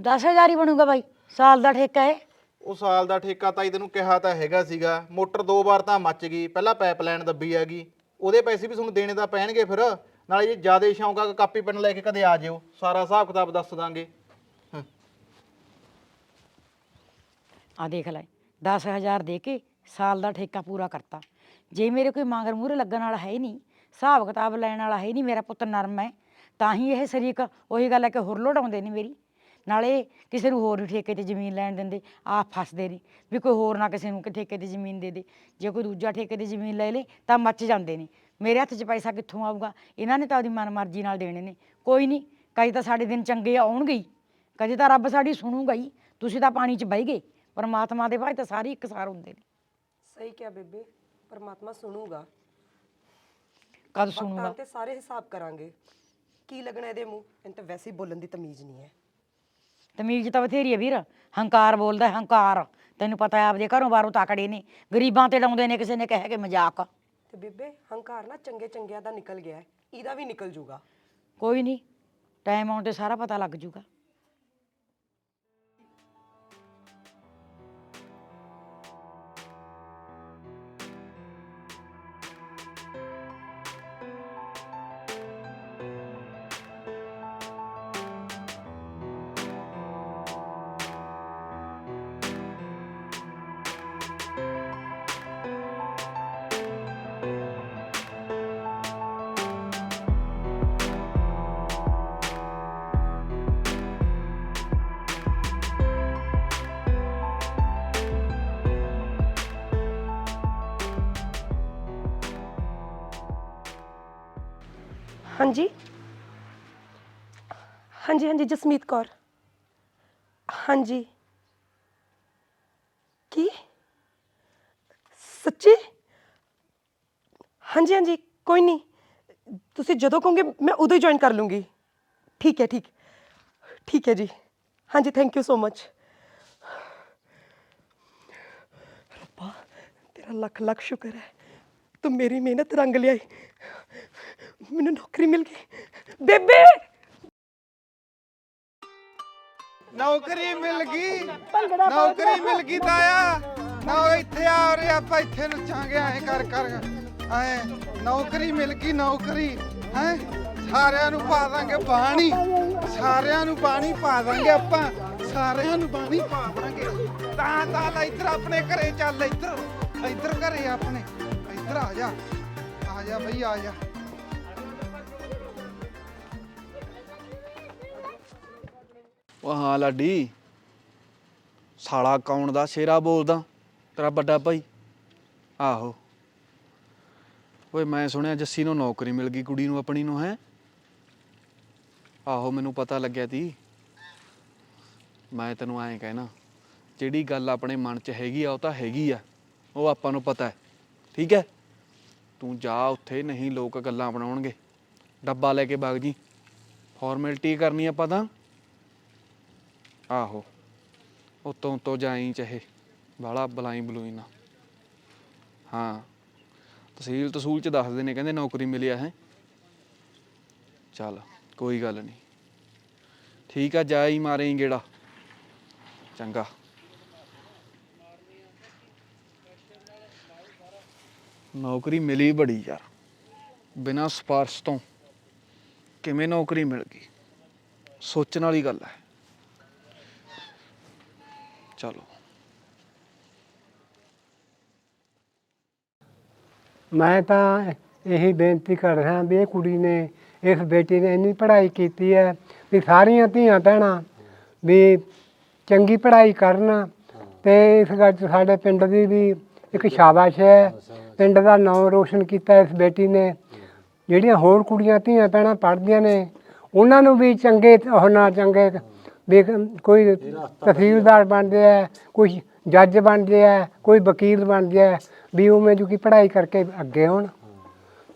10000 ਹੀ ਬਣੂਗਾ ਬਾਈ। ਸਾਲ ਦਾ ਠੇਕਾ ਹੈ। ਉਹ ਸਾਲ ਦਾ ਠੇਕਾ ਤਾਈ ਤੈਨੂੰ ਕਿਹਾ ਤਾਂ ਹੈਗਾ ਸੀਗਾ। ਮੋਟਰ ਦੋ ਵਾਰ ਤਾਂ ਮੱਚ ਗਈ। ਪਹਿਲਾਂ ਪਾਈਪਲਾਈਨ ਦੱਬੀ ਹੈਗੀ। ਉਹਦੇ ਪੈਸੇ ਵੀ ਤੁਹਾਨੂੰ ਦੇਣੇ ਤਾਂ ਪੈਣਗੇ ਫਿਰ। ਨਾਲੇ ਜੇ ਜ਼ਿਆਦਾ ਸ਼ੌਂਕ ਆ, ਕਾਪੀ ਪੈਨ ਲੈ ਕੇ ਕਦੇ ਆ ਜਿਓ। ਸਾਰਾ ਹਿਸਾਬ ਕਿਤਾਬ ਦੱਸ ਦਾਂਗੇ। ਆ ਦੇਖ ਲੈ 10000 ਦੇ ਕੇ ਸਾਲ ਦਾ ਠੇਕਾ ਪੂਰਾ ਕਰਤਾ। ਜੇ ਮੇਰੇ ਕੋਈ ਮਾਂਗਰ ਮੂਹਰੇ ਲੱਗਣ ਵਾਲਾ ਹੈ ਹੀ ਨਹੀਂ, ਹਿਸਾਬ ਕਿਤਾਬ ਲੈਣ ਵਾਲਾ ਹੈ ਹੀ ਨਹੀਂ, ਮੇਰਾ ਪੁੱਤ ਨਰਮ ਹੈ, ਤਾਂ ਹੀ ਇਹ ਸ਼ਰੀਕ ਉਹੀ ਗੱਲ ਹੈ ਕਿ ਹੋਰ ਲੋੜਾਉਂਦੇ ਨਹੀਂ ਮੇਰੀ। ਨਾਲੇ ਕਿਸੇ ਨੂੰ ਹੋਰ ਵੀ ਠੇਕੇ ਤੇ ਜ਼ਮੀਨ ਲੈਣ ਦਿੰਦੇ, ਆਪ ਫਸਦੇ ਨੇ ਵੀ ਕੋਈ ਹੋਰ ਨਾ ਕਿਸੇ ਨੂੰ ਕਿ ਠੇਕੇ ਤੇ ਜ਼ਮੀਨ ਦੇ ਦੇ। ਜੇ ਕੋਈ ਦੂਜਾ ਠੇਕੇ ਤੇ ਜ਼ਮੀਨ ਲੈ ਲੇ, ਤਾਂ ਮੱਚ ਜਾਂਦੇ ਨੇ। ਮੇਰੇ ਹੱਥ 'ਚ ਪੈਸਾ ਕਿੱਥੋਂ ਆਊਗਾ? ਇਹਨਾਂ ਨੇ ਤਾਂ ਉਹਦੀ ਮਨਮਰਜ਼ੀ ਨਾਲ ਦੇਣੇ ਨੇ। ਕੋਈ ਨਹੀਂ ਕਈ ਤਾਂ ਸਾਡੇ ਦਿਨ ਚੰਗੇ ਆਉਣਗੇ ਹੀ। ਕਦੇ ਤਾਂ ਰੱਬ ਸਾਡੀ ਸੁਣੂਗਾ ਹੀ। ਤੁਸੀਂ ਤਾਂ ਪਾਣੀ 'ਚ ਬਹਿ ਗਏ। ਪਰਮਾਤਮਾ ਦੇ ਭਾਈ ਤਾਂ ਸਾਰੇ ਇੱਕਸਾਰ ਹੁੰਦੇ ਨੇ। ਸਹੀ ਕਿਹਾ ਬੇਬੇ ਪਰਮਾਤਮਾ ਸੁਣੂਗਾ। ਕਦ ਸੁਣੂਗਾ? ਤੇ ਸਾਰੇ ਹਿਸਾਬ ਕਰਾਂਗੇ। ਕੀ ਲੱਗਣਾ ਇਹਦੇ ਮੂੰਹ? ਇਹਨੂੰ ਤਾਂ ਵੈਸੇ ਹੀ ਬੋਲਣ ਦੀ ਤਮੀਜ਼ ਨਹੀਂ ਹੈ। ਤਮੀਜ਼ ਤਾਂ ਬਥੇਰੀ ਹੈ ਵੀਰ। ਹੰਕਾਰ ਬੋਲਦਾ ਹੈ, ਹੰਕਾਰ। ਤੈਨੂੰ ਪਤਾ ਹੈ ਆਪਦੇ ਘਰੋਂ ਬਾਹਰੋਂ ਤਾਕੜੇ ਨੇ। ਗਰੀਬਾਂ ਤੇ ਲਾਉਂਦੇ ਨੇ ਕਿਸੇ ਨੇ ਕਹਿ ਕੇ ਮਜ਼ਾਕ। ਤੇ ਬੇਬੇ, ਹੰਕਾਰ ਨਾ ਚੰਗੇ ਚੰਗਿਆਂ ਦਾ ਨਿਕਲ ਗਿਆ ਹੈ। ਇਹਦਾ ਵੀ ਨਿਕਲ ਜੂਗਾ। ਕੋਈ ਨਹੀਂ ਟਾਈਮ ਆਉਣ ਤੇ ਸਾਰਾ ਪਤਾ ਲੱਗ ਜੂਗਾ। ਹਾਂਜੀ ਹਾਂਜੀ ਹਾਂਜੀ ਜਸਮੀਤ ਕੌਰ ਹਾਂਜੀ ਕੀ ਸੱਚੀ ਹਾਂਜੀ ਹਾਂਜੀ ਕੋਈ ਨਹੀਂ ਤੁਸੀਂ ਜਦੋਂ ਕਹੋਗੇ ਮੈਂ ਉਦੋਂ ਹੀ ਜੁਆਇਨ ਕਰ ਲੂੰਗੀ ਠੀਕ ਹੈ ਠੀਕ ਠੀਕ ਹੈ ਜੀ ਹਾਂਜੀ ਥੈਂਕ ਯੂ ਸੋ ਮਚ ਰੱਬਾ ਤੇਰਾ ਲੱਖ ਲੱਖ ਸ਼ੁਕਰ ਹੈ ਤੂੰ ਮੇਰੀ ਮਿਹਨਤ ਰੰਗ ਲਿਆਈ ਮੈਨੂੰ ਨੌਕਰੀ ਮਿਲ ਗਈ। ਬੇਬੇ! ਨੌਕਰੀ ਮਿਲ ਗਈ। ਨੌਕਰੀ ਮਿਲ ਗਈ ਤਾਇਆ। ਨਾ ਇੱਥੇ ਆ ਉਰੇ ਆਪਾਂ ਇੱਥੇ ਨੱਚਾਂਗੇ ਐ ਕਰ ਕਰ। ਐ ਨੌਕਰੀ ਮਿਲ ਗਈ ਨੌਕਰੀ। ਹੈ? ਸਾਰਿਆਂ ਨੂੰ ਪਾ ਦਾਂਗੇ ਪਾਣੀ ਸਾਰਿਆਂ ਨੂੰ ਪਾਣੀ ਪਾ ਦਾਂਗੇ ਆਪਾਂ। ਸਾਰਿਆਂ ਨੂੰ ਪਾਣੀ ਪਾ ਦਾਂਗੇ। ਤਾਂ ਤਾਂ ਲੈ ਇੱਧਰ ਆਪਣੇ ਘਰੇ ਚੱਲ ਇੱਧਰ। ਇੱਧਰ ਘਰੇ ਆਪਣੇ। ਇੱਧਰ ਆ ਜਾ। ਆ ਜਾ ਬਈ ਆ ਜਾ। ਉਹ ਹਾਂ ਲਾਡੀ। ਸਾਲਾ ਕੌਣ ਦਾ? ਸ਼ੇਰਾ ਬੋਲਦਾ। ਤੇਰਾ ਵੱਡਾ ਭਾਈ। ਆਹੋ। ਓਏ, ਮੈਂ ਸੁਣਿਆ ਜੱਸੀ ਨੂੰ ਨੌਕਰੀ ਮਿਲ ਗਈ ਕੁੜੀ ਨੂੰ ਆਪਣੀ ਨੂੰ, ਹੈ? ਆਹੋ, ਮੈਨੂੰ ਪਤਾ ਲੱਗਿਆ ਤੀ। ਮੈਂ ਤੈਨੂੰ ਐਂ ਕਹਿਣਾ, ਜਿਹੜੀ ਗੱਲ ਆਪਣੇ ਮਨ 'ਚ ਹੈਗੀ ਆ, ਉਹ ਤਾਂ ਹੈਗੀ ਆ। ਉਹ ਆਪਾਂ ਨੂੰ ਪਤਾ ਹੈ। ਠੀਕ ਹੈ? ਤੂੰ ਜਾ ਉੱਥੇ, ਨਹੀਂ ਲੋਕ ਗੱਲਾਂ ਬਣਾਉਣਗੇ। ਡੱਬਾ ਲੈ ਕੇ ਵਗ ਜੀ। ਫਾਰਮੈਲਿਟੀ ਕਰਨੀ ਆਪਾਂ ਤਾਂ। ਆਹੋ। ਉਤੋਂ ਤੋਂ ਜਾਈ ਚਾਹੇ ਵਾਲਾ ਬਲਾਈ ਬਲੂਈ ਨਾ। ਹਾਂ। ਤਹਿਸੀਲ ਤਸੂਲ ਚ ਦੱਸਦੇ ਨੇ, ਕਹਿੰਦੇ ਨੌਕਰੀ ਮਿਲਿਆ ਹੈ। ਚੱਲ, ਕੋਈ ਗੱਲ ਨਹੀਂ। ਠੀਕ ਆ ਜਾਈ ਹੀ ਮਾਰੇ ਗੇੜਾ। ਚੰਗਾ। ਨੌਕਰੀ ਮਿਲੀ ਬੜੀ ਯਾਰ। ਬਿਨਾਂ ਸਪਾਰਸ਼ ਤੋਂ ਕਿਵੇਂ ਨੌਕਰੀ ਮਿਲ ਗਈ? ਸੋਚਣ ਵਾਲੀ ਗੱਲ ਹੈ ਚਲੋ। ਮੈਂ ਤਾਂ ਇਹੀ ਬੇਨਤੀ ਕਰ ਰਿਹਾ ਵੀ ਇਹ ਕੁੜੀ ਨੇ, ਇਸ ਬੇਟੀ ਨੇ ਇੰਨੀ ਪੜ੍ਹਾਈ ਕੀਤੀ ਹੈ ਵੀ ਸਾਰੀਆਂ ਧੀਆਂ ਭੈਣਾਂ ਵੀ ਚੰਗੀ ਪੜ੍ਹਾਈ ਕਰਨ ਤੇ ਇਸ ਗੱਲ 'ਚ ਸਾਡੇ ਪਿੰਡ ਦੀ ਵੀ ਇੱਕ ਸ਼ਾਬਾਸ਼ ਹੈ। ਪਿੰਡ ਦਾ ਨਾਮ ਰੋਸ਼ਨ ਕੀਤਾ ਇਸ ਬੇਟੀ ਨੇ। ਜਿਹੜੀਆਂ ਹੋਰ ਕੁੜੀਆਂ ਧੀਆਂ ਭੈਣਾਂ ਪੜ੍ਹਦੀਆਂ ਨੇ, ਉਹਨਾਂ ਨੂੰ ਵੀ ਚੰਗੇ ਉਹ ਨਾਲ ਚੰਗੇ ਵੀ ਕੋਈ ਤਹਿਸੀਲਦਾਰ ਬਣਦੇ ਆ ਕੋਈ ਜੱਜ ਬਣਦੇ ਆ ਕੋਈ ਵਕੀਲ ਬਣਦੇ ਆ ਵੀ ਉਵੇਂ ਜੋ ਕਿ ਪੜ੍ਹਾਈ ਕਰਕੇ ਅੱਗੇ ਹੋਣ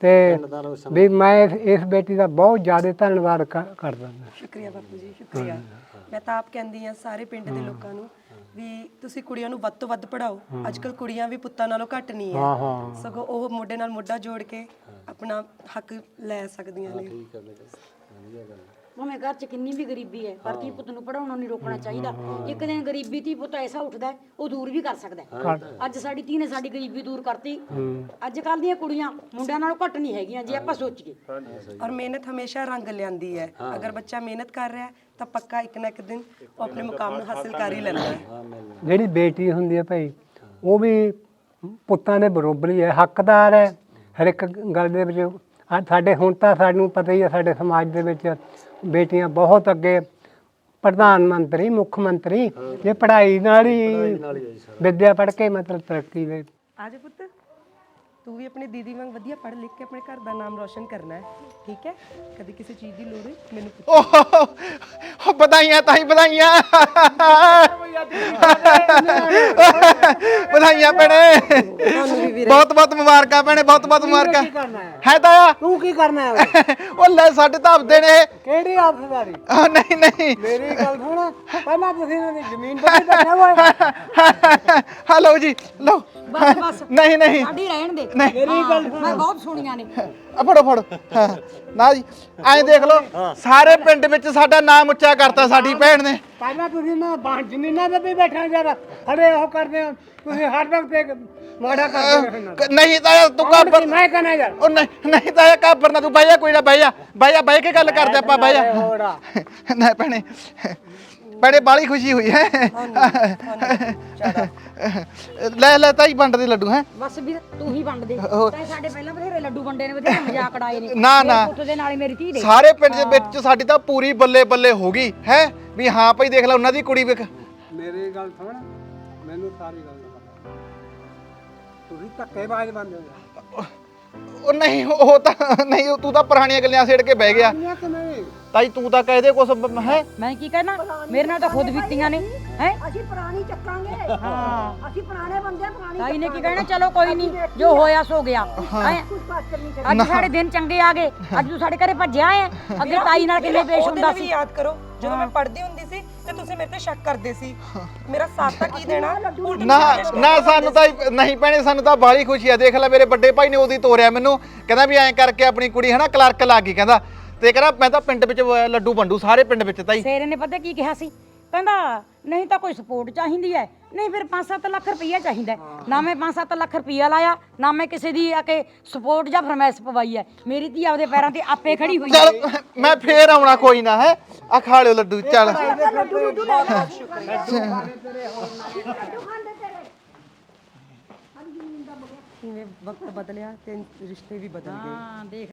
ਤੇ ਵੀ ਮੈਂ ਇਸ- ਬੇਟੀ ਦਾ ਬਹੁਤ ਜ਼ਿਆਦਾ ਧੰਨਵਾਦ ਕਰ- ਕਰਦਾ ਹਾਂ। ਸ਼ੁਕਰੀਆ ਬਾਪੂ ਜੀ ਸ਼ੁਕਰੀਆ। ਮੈਂ ਤਾਂ ਆਪ ਕਹਿੰਦੀ ਆ ਸਾਰੇ ਪਿੰਡ ਦੇ ਲੋਕਾਂ ਨੂੰ ਵੀ ਤੁਸੀਂ ਕੁੜੀਆਂ ਨੂੰ ਵੱਧ ਤੋਂ ਵੱਧ ਪੜਾਓ ਅੱਜ ਕੱਲ ਕੁੜੀਆਂ ਵੀ ਪੁੱਤਾਂ ਨਾਲੋਂ ਘੱਟ ਨਹੀਂ ਹਾਂ। ਸਗੋਂ ਉਹ ਮੋਢੇ ਨਾਲ ਮੋਢਾ ਜੋੜ ਕੇ ਆਪਣਾ ਹੱਕ ਲੈ ਸਕਦੀਆਂ ਨੇ। ਭਾਵੇਂ ਘਰ 'ਚ ਕਿੰਨੀ ਵੀ ਗਰੀਬੀ ਹੈ ਪਰ ਧੀ ਪੁੱਤ ਨੂੰ ਪੜਾਉਣੋਂ ਨਹੀਂ ਰੋਕਣਾ ਚਾਹੀਦਾ। ਇੱਕ ਦਿਨ ਗਰੀਬੀ ਧੀ ਪੁੱਤ ਐਸਾ ਉੱਠਦਾ ਹੈ, ਉਹ ਦੂਰ ਵੀ ਕਰ ਸਕਦਾ ਹੈ। ਅੱਜ ਸਾਡੀ ਧੀ ਨੇ ਸਾਡੀ ਗਰੀਬੀ ਦੂਰ ਕਰਤੀ। ਅੱਜ ਕੱਲ ਦੀਆਂ ਕੁੜੀਆਂ ਮੁੰਡਿਆਂ ਨਾਲੋਂ ਘੱਟ ਨਹੀਂ ਹੈਗੀਆਂ ਜੇ ਆਪਾਂ ਸੋਚੀਏ। ਔਰ ਮਿਹਨਤ ਹਮੇਸ਼ਾ ਰੰਗ ਲਿਆਂਦੀ ਹੈ। ਅਗਰ ਬੱਚਾ ਮਿਹਨਤ ਕਰ ਰਿਹਾ ਹੈ, ਤਾਂ ਪੱਕਾ ਇੱਕ ਨਾ ਇੱਕ ਦਿਨ ਉਹ ਆਪਣੇ ਮੁਕਾਮ ਨੂੰ ਹਾਸਿਲ ਕਰ ਹੀ ਲੈਂਦਾ ਹੈ। ਜਿਹੜੀ ਬੇਟੀ ਹੁੰਦੀ ਹੈ ਭਾਈ ਉਹ ਵੀ ਪੁੱਤਾਂ ਦੇ ਬਰੋਬਰ ਹੀ ਹੈ ਹੱਕਦਾਰ ਹੈ। ਹਰ ਇੱਕ ਗੱਲ ਦੇ ਵਿੱਚ ਸਾਡੇ ਹੁਣ ਤਾਂ ਸਾਨੂੰ ਪਤਾ ਹੀ ਹੈ ਸਾਡੇ ਸਮਾਜ ਦੇ ਵਿੱਚ ਬੇਟੀਆਂ ਬਹੁਤ ਅੱਗੇ ਪ੍ਰਧਾਨ ਮੰਤਰੀ ਮੁੱਖ ਮੰਤਰੀ ਇਹ ਪੜ੍ਹਾਈ ਨਾਲ ਹੀ ਵਿੱਦਿਆ ਪੜ੍ਹ ਕੇ ਮਤਲਬ ਤਰੱਕੀ ਦੇ। ਆ ਜਾ ਪੁੱਤ। ਤੂੰ ਵੀ ਆਪਣੀ ਦੀਦੀ ਵਾਂਗ ਵਧੀਆ ਪੜ੍ਹ ਲਿਖ ਕੇ ਆਪਣੇ ਘਰ ਦਾ ਨਾਮ ਰੋਸ਼ਨ ਕਰਨਾ ਹੈ ਠੀਕ ਹੈ? ਕਦੇ ਕਿਸੇ ਚੀਜ਼ ਦੀ ਲੋੜ ਹੋਈ? ਮੈਨੂੰ ਪੁੱਛ। ਓਹ ਹੋ ਵਧਾਈਆਂ ਤਾਈ ਵਧਾਈਆਂ। ਵਧਾਈਆਂ ਭੈਣੇ। ਬਹੁਤ ਬਹੁਤ ਮੁਬਾਰਕਾਂ ਭੈਣੇ ਬਹੁਤ ਬਹੁਤ ਮੁਬਾਰਕਾਂ। ਹੈ? ਤਾਇਆ? ਤੂੰ ਕੀ ਕਰਨਾ ਹੈ ਉਹ ਲੈ ਸਾਡੇ ਤਾਂ ਆਪਦੇ ਨੇ। ਕਿਹੜੀ ਅਫਸਰਦਾਰੀ ਆ ਨਹੀਂ ਨਹੀਂ। ਮੇਰੀ ਗੱਲ ਸੁਣ। ਪਹਿਲਾਂ ਤੁਸੀਂ ਇਹਨਾਂ ਦੀ ਜ਼ਮੀਨ ਤੇ ਦੱਸਿਆ ਹੋਇਆ ਹਲੋ ਜੀ ਲਓ। ਬਸ ਬਸ। ਨਹੀਂ ਨਹੀਂ। ਸਾਡੀ ਰਹਿਣ ਦੇ। ਨਹੀਂ। ਹਾਂ, ਮੈਂ ਬਹੁਤ ਸੁਣੀਆਂ ਨੇ। ਆ ਫੜੋ ਫੜੋ। ਹਾਂ ਨਾ ਜੀ ਐਂ ਦੇਖ ਲਓ ਸਾਰੇ ਪਿੰਡ ਵਿੱਚ ਸਾਡਾ ਨਾਮ ਉੱਚਾ ਕਰਤਾ ਸਾਡੀ ਭੈਣ ਨੇ। ਪਹਿਲਾਂ ਤੁਸੀਂ ਨਾ ਬਾਹਰ ਜ਼ਮੀਨਾਂ ਤੇ ਵੀ ਬੈਠਾ ਜਰਾ ਹੜੇ ਉਹ ਕਰਦੇ ਹੋ। ਤੁਸੀਂ ਹਰ ਵਕਤ ਇੱਕ ਮਾੜਾ ਕਰਦੇ ਰਹਿਣਾ ਕ- ਨਹੀਂ ਤਾਇਆ ਤੂੰ ਕਾਬਰ ਮੈਂ ਕਹਣਾ ਯਾਰ। ਉਹ ਨਹੀਂ ਨਹੀਂ ਤਾਇਆ ਕਾਬਰ ਨਾ ਤੂੰ ਬਹਿ ਜਾ ਕੋਈ ਨਾ ਬਹਿ ਜਾ। ਬਹਿ ਕੇ ਗੱਲ ਕਰਦੇ ਆਪਾਂ ਬਹਿ ਜਾ। ਹੋੜਾ ਨਾ ਭੈਣੇ ਭੈਣੇ ਬਾਲੀ ਖੁਸ਼ੀ ਹੋਈ ਹੈ। ਲੈ ਲੈ ਤਾਈ ਵੰਡ ਦੇ ਲੱਡੂ ਹੈ। ਬਸ ਵੀਰ ਤੂੰ ਹੀ ਵੰਡ ਦੇ। ਤਾਂ ਸਾਡੇ ਪਹਿਲਾਂ ਬਥੇਰੇ ਲੱਡੂ ਵੰਡੇ ਨੇ ਬਥੇਰੇ ਮਜ਼ਾਕ ਉਡਾਏ ਨੇ। ਨਾ, ਨਾ। ਪੁੱਤ ਦੇ ਨਾਲ ਮੇਰੀ ਧੀ ਦੇ। ਸਾਰੇ ਪਿੰਡ ਦੇ ਵਿੱਚ ਸਾਡੀ ਤਾਂ ਪੂਰੀ ਬੱਲੇ ਬੱਲੇ ਹੋ ਗਈ ਹੈ। ਵੀ ਹਾਂ ਭਾਈ ਦੇਖ ਲੈ ਉਹਨਾਂ ਦੀ ਕੁੜੀ ਵੇਖ। ਮੇਰੀ ਗੱਲ ਸੁਣ ਮੈਨੂੰ ਸਾਰੀ ਗੱਲ ਦਾ ਪਤਾ। ਤੁਸੀਂ ਧੱਕੇ ਬਾਜ ਬੰਦੇ ਹੋ। ਉਹ ਨਹੀਂ ਉਹ ਤਾਂ ਨਹੀਂ ਤੂੰ ਤਾਂ ਪੁਰਾਣੀਆਂ ਗੱਲਾਂ ਛੇੜ ਕੇ ਬਹਿ ਗਿਆ। ਤਾਈ ਤੂੰ ਤਾਂ ਕਹਿ ਦੇ ਕੁਛ ਹੈ? ਮੈਂ ਕੀ ਕਹਿਣਾ? ਮੇਰੇ ਨਾਲ ਤਾਂ ਖੁਦ ਬੀਤੀਆਂ ਨੇ ਹੈ? ਅਸੀਂ ਪੁਰਾਣੀ ਚੱਕਾਂਗੇ। ਹਾਂ। ਅਸੀਂ ਪੁਰਾਣੇ ਬੰਦੇ ਪੁਰਾਣੀ ਤਾਈ ਨੇ ਕੀ ਕਹਿਣਾ? ਚਲੋ ਕੋਈ ਨਹੀਂ ਜੋ ਹੋਇਆ ਸੋ ਗਿਆ। ਹੈਂ? ਕੁਝ ਬਾਤ ਕਰਨੀ ਅੱਜ ਸਾਡੇ ਦਿਨ ਚੰਗੇ ਆ ਗਏ। ਅੱਜ ਤੂੰ ਸਾਡੇ ਘਰੇ ਭੱਜਿਆ ਹੈ। ਅੱਗੇ ਤਾਈ ਨਾਲ ਕਿਵੇਂ ਪੇਸ਼ ਉਹ ਹੁੰਦਾ ਵੀ ਸੀ? ਯਾਦ ਕਰੋ ਜਦੋਂ ਮੈਂ ਪੜ੍ਹਦੀ ਹੁੰਦੀ ਸੀ ਤੇ ਤੁਸੀਂ ਮੇਰੇ ਤੇ ਸ਼ੱਕ ਕਰਦੇ ਸੀ। ਮੇਰਾ ਸਾਥ ਤਾਂ ਕੀ ਦੇਣਾ? ਉਲਟ ਨਾ ਨਾ ਸਾਨੂੰ ਤਾਂ ਨਹੀਂ ਭੈਣੇ ਸਾਨੂੰ ਤਾਂ ਬਾਲੀ ਖੁਸ਼ੀ ਆ। ਦੇਖ ਲੈ ਮੇਰੇ ਵੱਡੇ ਭਾਈ ਨੇ ਉਹਦੀ ਤੋਰਿਆ ਮੈਨੂੰ। ਕਹਿੰਦਾ ਵੀ ਐਂ ਕਰਕੇ ਆਪਣੀ ਕੁੜੀ ਹਨਾ ਕਲਰਕ ਲੱਗ ਗਈ। ਕਹਿੰਦਾ ਤੇ ਕਹਿੰਦਾ ਮੈਂ ਤਾਂ ਪਿੰਡ ਵਿੱਚ ਵ- ਲੱਡੂ ਵੰਡੂ ਸਾਰੇ ਪਿੰਡ ਵਿੱਚ ਤਾਈ। ਸੇਰੇ ਨੇ ਪਤਾ ਕੀ ਕਿਹਾ ਸੀ? ਕਹਿੰਦਾ ਨਹੀਂ ਤਾਂ ਕੋਈ ਸਪੋਰਟ ਚਾਹੀਦੀ ਹੈ। ਨਹੀਂ ਫਿਰ 5-7 ਲੱਖ ਰੁਪਈਆ ਚਾਹੀਦਾ ਹੈ। ਨਾ ਮੈਂ 5-7 ਲੱਖ ਰੁਪਈਆ ਲਾਇਆ ਨਾ ਮੈਂ ਕਿਸੇ ਦੀ ਆ ਕੇ ਸਪੋਰਟ ਜਾਂ ਫਰਮਾਇਸ਼ ਪਵਾਈ ਹੈ। ਮੇਰੀ ਧੀ ਆਪਦੇ ਪੈਰਾਂ ਤੇ ਆਪੇ ਖੜੀ ਹੋਈ ਹੈ। ਚੱਲ ਮੈਂ ਫੇਰ ਆਉਣਾ ਕੋਈ ਨਾ ਹੈ? ਆ ਖਾ ਲਿਓ ਲੱਡੂ ਚੱਲ। ਕਿਵੇਂ ਵਕਤ ਬਦਲਿਆ? ਤੇ ਰਿਸ਼ਤੇ ਵੀ ਬਦਲ ਗਏ। ਹਾਂ ਦੇਖ।